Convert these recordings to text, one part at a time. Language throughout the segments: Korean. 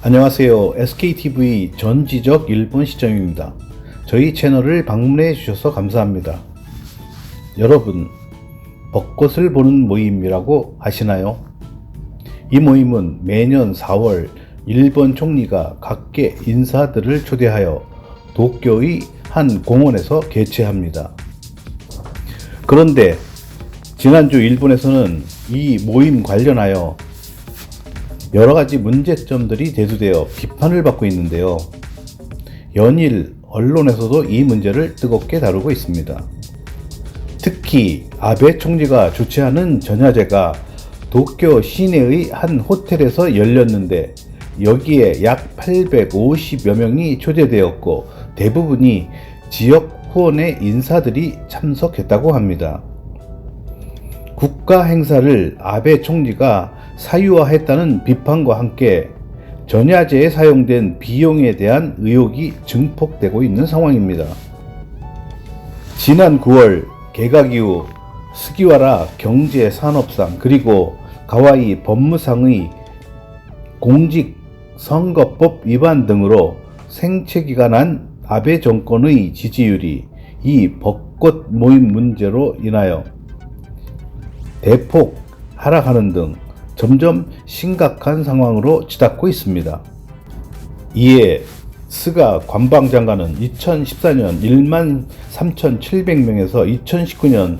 안녕하세요. SKTV 전지적 일본 시점입니다. 저희 채널을 방문해 주셔서 감사합니다. 여러분, 벚꽃을 보는 모임이라고 아시나요? 이 모임은 매년 4월 일본 총리가 각계 인사들을 초대하여 도쿄의 한 공원에서 개최합니다. 그런데 지난주 일본에서는 이 모임 관련하여 여러 가지 문제점들이 대두되어 비판을 받고 있는데요. 연일 언론에서도 이 문제를 뜨겁게 다루고 있습니다. 특히 아베 총리가 주최하는 전야제가 도쿄 시내의 한 호텔에서 열렸는데 여기에 약 850여 명이 초대되었고 대부분이 지역 후원의 인사들이 참석했다고 합니다. 국가 행사를 아베 총리가 사유화했다는 비판과 함께 전야제에 사용된 비용에 대한 의혹이 증폭되고 있는 상황입니다. 지난 9월 개각 이후 스기와라 경제산업상 그리고 가와이 법무상의 공직 선거법 위반 등으로 생채기가 난 아베 정권의 지지율이 이 벚꽃 모임 문제로 인하여 대폭 하락하는 등 점점 심각한 상황으로 치닫고 있습니다. 이에 스가 관방장관은 2014년 1만 3,700명에서 2019년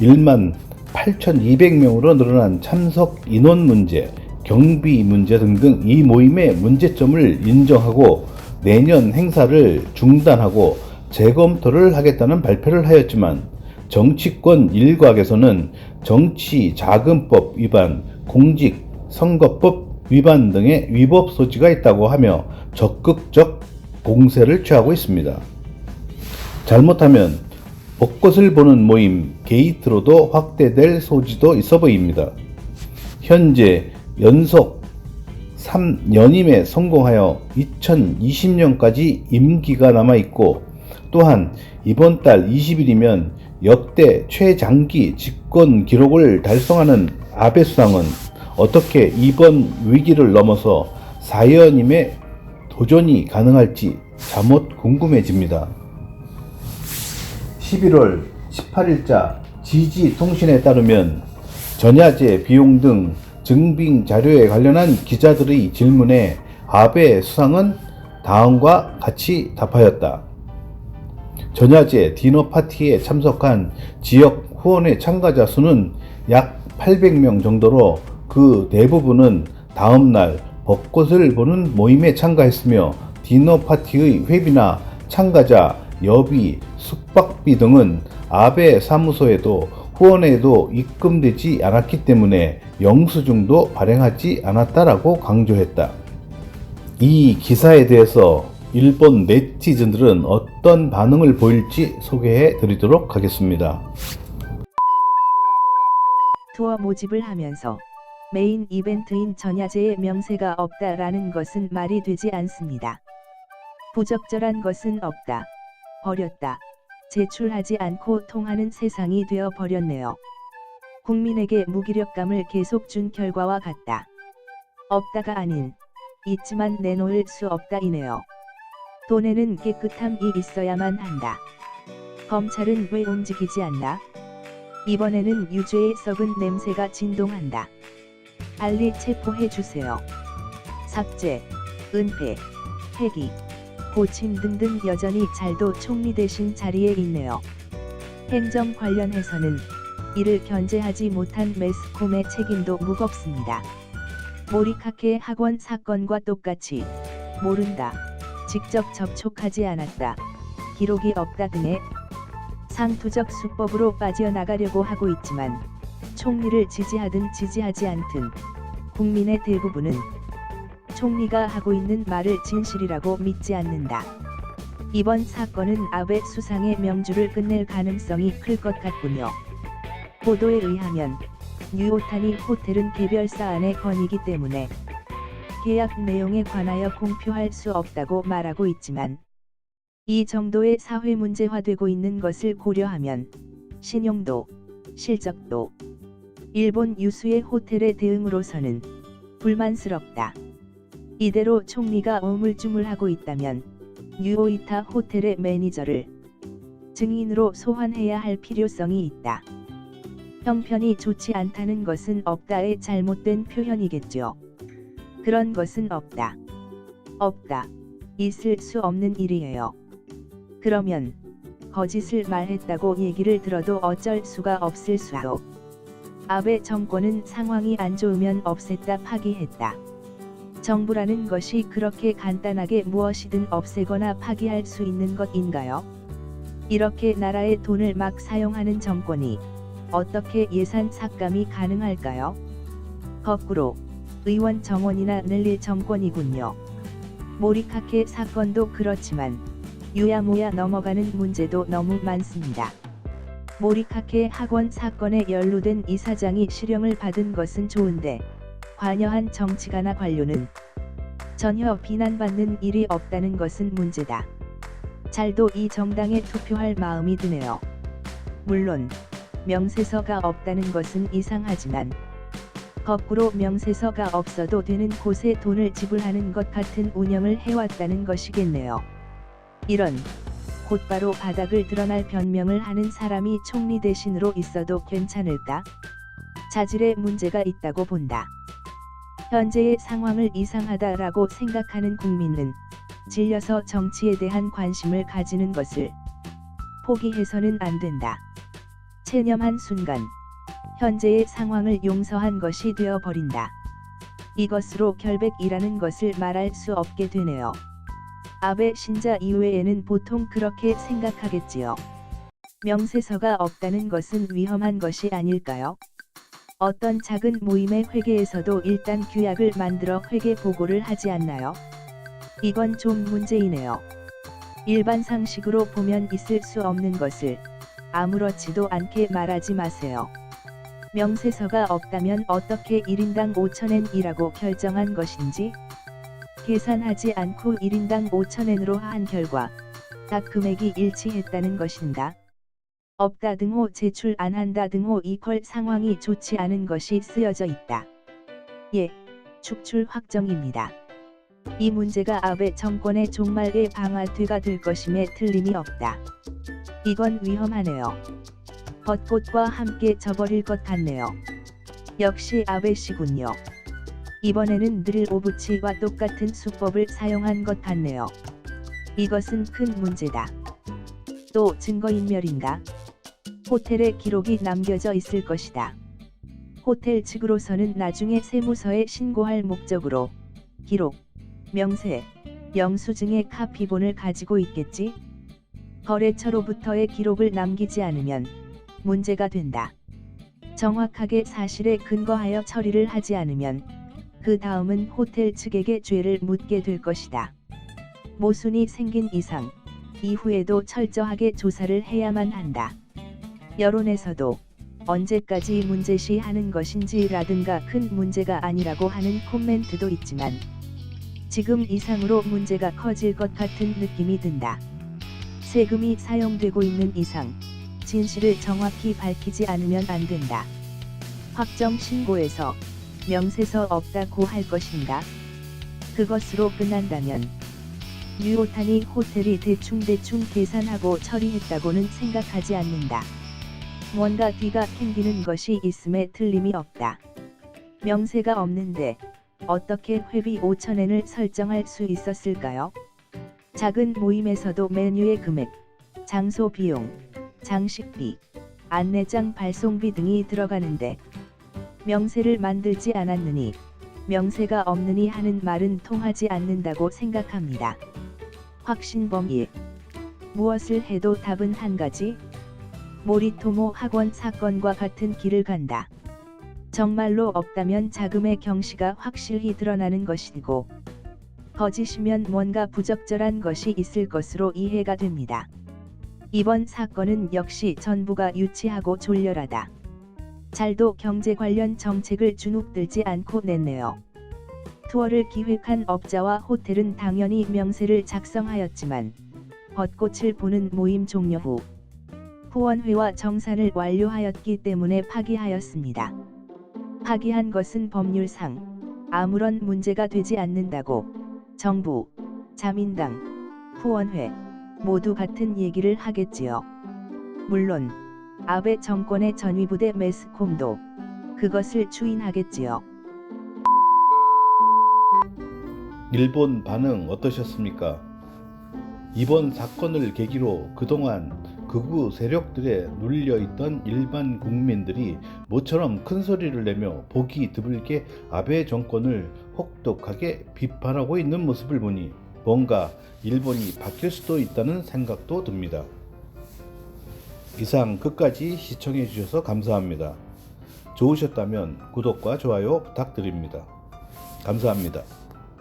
1만 8,200명으로 늘어난 참석 인원 문제, 경비 문제 등등 이 모임의 문제점을 인정하고 내년 행사를 중단하고 재검토를 하겠다는 발표를 하였지만 정치권 일각에서는 정치자금법 위반, 공직 선거법 위반 등의 위법 소지가 있다고 하며 적극적 공세를 취하고 있습니다. 잘못하면 벚꽃을 보는 모임 게이트로도 확대될 소지도 있어 보입니다. 현재 연속 3연임에 성공하여 2020년까지 임기가 남아 있고 또한 이번 달 20일이면 역대 최장기 집권 기록을 달성하는 아베 수상은 어떻게 이번 위기를 넘어서 4연임에 도전이 가능할지 잠못 궁금해집니다. 11월 18일자 지지통신에 따르면 전야제 비용 등 증빙 자료에 관련한 기자들의 질문에 아베 수상은 다음과 같이 답하였다. 전야제 디너 파티에 참석한 지역 후원의 참가자 수는 약 800명 정도로 그 대부분은 다음날 벚꽃을 보는 모임에 참가했으며 디너 파티의 회비나 참가자 여비, 숙박비 등은 아베 사무소에도 후원에도 입금되지 않았기 때문에 영수증도 발행하지 않았다라고 강조했다. 이 기사에 대해서 일본 네티즌들은 어떤 반응을 보일지 소개해 드리도록 하겠습니다. 투어 모집을 하면서 메인 이벤트인 전야제의 명세가 없다라는 것은 말이 되지 않습니다. 부적절한 것은 없다. 버렸다. 제출하지 않고 통하는 세상이 되어 버렸네요. 국민에게 무기력감을 계속 준 결과와 같다. 없다가 아닌 있지만 내놓을 수 없다이네요. 돈에는 깨끗함이 있어야만 한다. 검찰은 왜 움직이지 않나? 이번에는 유죄의 썩은 냄새가 진동한다. 빨리 체포해 주세요. 삭제, 은폐, 폐기, 고침 등등 여전히 잘도 총리 대신 자리에 있네요. 행정 관련해서는 이를 견제하지 못한 매스콤의 책임도 무겁습니다. 모리카케 학원 사건과 똑같이 모른다, 직접 접촉하지 않았다, 기록이 없다 등의 상투적 수법으로 빠져나가려고 하고 있지만 총리를 지지하든 지지하지 않든 국민의 대부분은 총리가 하고 있는 말을 진실이라고 믿지 않는다. 이번 사건은 아베 수상의 명주를 끝낼 가능성이 클 것 같군요. 보도에 의하면 뉴오타니 호텔은 개별 사안의 건이기 때문에 계약 내용에 관하여 공표할 수 없다고 말하고 있지만 이 정도의 사회 문제화되고 있는 것을 고려하면 신용도, 실적도 일본 유수의 호텔의 대응으로서는 불만스럽다. 이대로 총리가 우물쭈물하고 있다면 뉴오이타 호텔의 매니저를 증인으로 소환해야 할 필요성이 있다. 형편이 좋지 않다는 것은 없다의 잘못된 표현이겠죠. 그런 것은 없다. 없다. 있을 수 없는 일이에요. 그러면 거짓을 말했다고 얘기를 들어도 어쩔 수가 없을 수도. 아베 정권은 상황이 안 좋으면 없앴다 파기했다. 정부라는 것이 그렇게 간단하게 무엇이든 없애거나 파기할 수 있는 것인가요? 이렇게 나라의 돈을 막 사용하는 정권이 어떻게 예산 삭감이 가능할까요? 거꾸로 의원 정원이나 늘릴 정권이군요. 모리카케 사건도 그렇지만 유야무야 넘어가는 문제도 너무 많습니다. 모리카케 학원 사건에 연루된 이사장이 실형을 받은 것은 좋은데 관여한 정치가나 관료는 전혀 비난받는 일이 없다는 것은 문제다. 잘도 이 정당에 투표할 마음이 드네요. 물론 명세서가 없다는 것은 이상하지만 거꾸로 명세서가 없어도 되는 곳에 돈을 지불하는 것 같은 운영을 해왔다는 것이겠네요. 이런 곧바로 바닥을 드러날 변명을 하는 사람이 총리 대신으로 있어도 괜찮을까? 자질에 문제가 있다고 본다. 현재의 상황을 이상하다라고 생각하는 국민은 질려서 정치에 대한 관심을 가지는 것을 포기해서는 안 된다. 체념한 순간 현재의 상황을 용서한 것이 되어 버린다. 이것으로 결백이라는 것을 말할 수 없게 되네요. 아베 신자 이외에는 보통 그렇게 생각하겠지요. 명세서가 없다는 것은 위험한 것이 아닐까요? 어떤 작은 모임의 회계에서도 일단 규약을 만들어 회계 보고를 하지 않나요? 이건 좀 문제이네요. 일반 상식으로 보면 있을 수 없는 것을 아무렇지도 않게 말하지 마세요. 명세서가 없다면 어떻게 1인당 5천엔이라고 결정한 것인지 계산하지 않고 1인당 5천엔으로 한 결과 딱 금액이 일치했다는 것인가? 없다 등호 제출 안 한다 등호 이퀄 상황이 좋지 않은 것이 쓰여져 있다. 예, 축출 확정입니다. 이 문제가 아베 정권의 종말의 방아쇠가 될 것임에 틀림이 없다. 이건 위험하네요. 벚꽃과 함께 져버릴 것 같네요. 역시 아베씨군요. 이번에는 늘 오부치와 똑같은 수법을 사용한 것 같네요. 이것은 큰 문제다. 또 증거인멸인가? 호텔에 기록이 남겨져 있을 것이다. 호텔 측으로서는 나중에 세무서에 신고할 목적으로 기록, 명세, 영수증의 카피본을 가지고 있겠지? 거래처로부터의 기록을 남기지 않으면 문제가 된다. 정확하게 사실에 근거하여 처리를 하지 않으면 그 다음은 호텔 측에게 죄를 묻게 될 것이다. 모순이 생긴 이상 이후에도 철저하게 조사를 해야만 한다. 여론에서도 언제까지 문제시 하는 것인지라든가 큰 문제가 아니라고 하는 코멘트도 있지만 지금 이상으로 문제가 커질 것 같은 느낌이 든다. 세금이 사용되고 있는 이상 진실을 정확히 밝히지 않으면 안 된다. 확정 신고에서 명세서 없다고 할 것인가? 그것으로 끝난다면 뉴오타니 호텔이 대충대충 계산하고 처리했다고는 생각하지 않는다. 뭔가 뒤가 캥기는 것이 있음에 틀림이 없다. 명세가 없는데 어떻게 회비 5천엔을 설정할 수 있었을까요? 작은 모임에서도 메뉴의 금액, 장소 비용, 장식비, 안내장 발송비 등이 들어가는데 명세를 만들지 않았느니 명세가 없느니 하는 말은 통하지 않는다고 생각합니다. 확신범 1. 무엇을 해도 답은 한 가지? 모리토모 학원 사건과 같은 길을 간다. 정말로 없다면 자금의 경시가 확실히 드러나는 것이고 거짓이면 뭔가 부적절한 것이 있을 것으로 이해가 됩니다. 이번 사건은 역시 전부가 유치하고 졸렬하다. 잘도 경제 관련 정책을 주눅들지 않고 냈네요. 투어를 기획한 업자와 호텔은 당연히 명세를 작성하였지만 벚꽃을 보는 모임 종료 후 후원회와 정산을 완료하였기 때문에 파기하였습니다. 파기한 것은 법률상 아무런 문제가 되지 않는다고 정부, 자민당, 후원회 모두 같은 얘기를 하겠지요. 물론 아베 정권의 전위부대 매스콤도 그것을 추인하겠지요. 일본 반응 어떠셨습니까? 이번 사건을 계기로 그동안 극우 세력들에 눌려 있던 일반 국민들이 모처럼 큰 소리를 내며 보기 드물게 아베 정권을 혹독하게 비판하고 있는 모습을 보니 뭔가 일본이 바뀔 수도 있다는 생각도 듭니다. 이상 끝까지 시청해 주셔서 감사합니다. 좋으셨다면 구독과 좋아요 부탁드립니다. 감사합니다.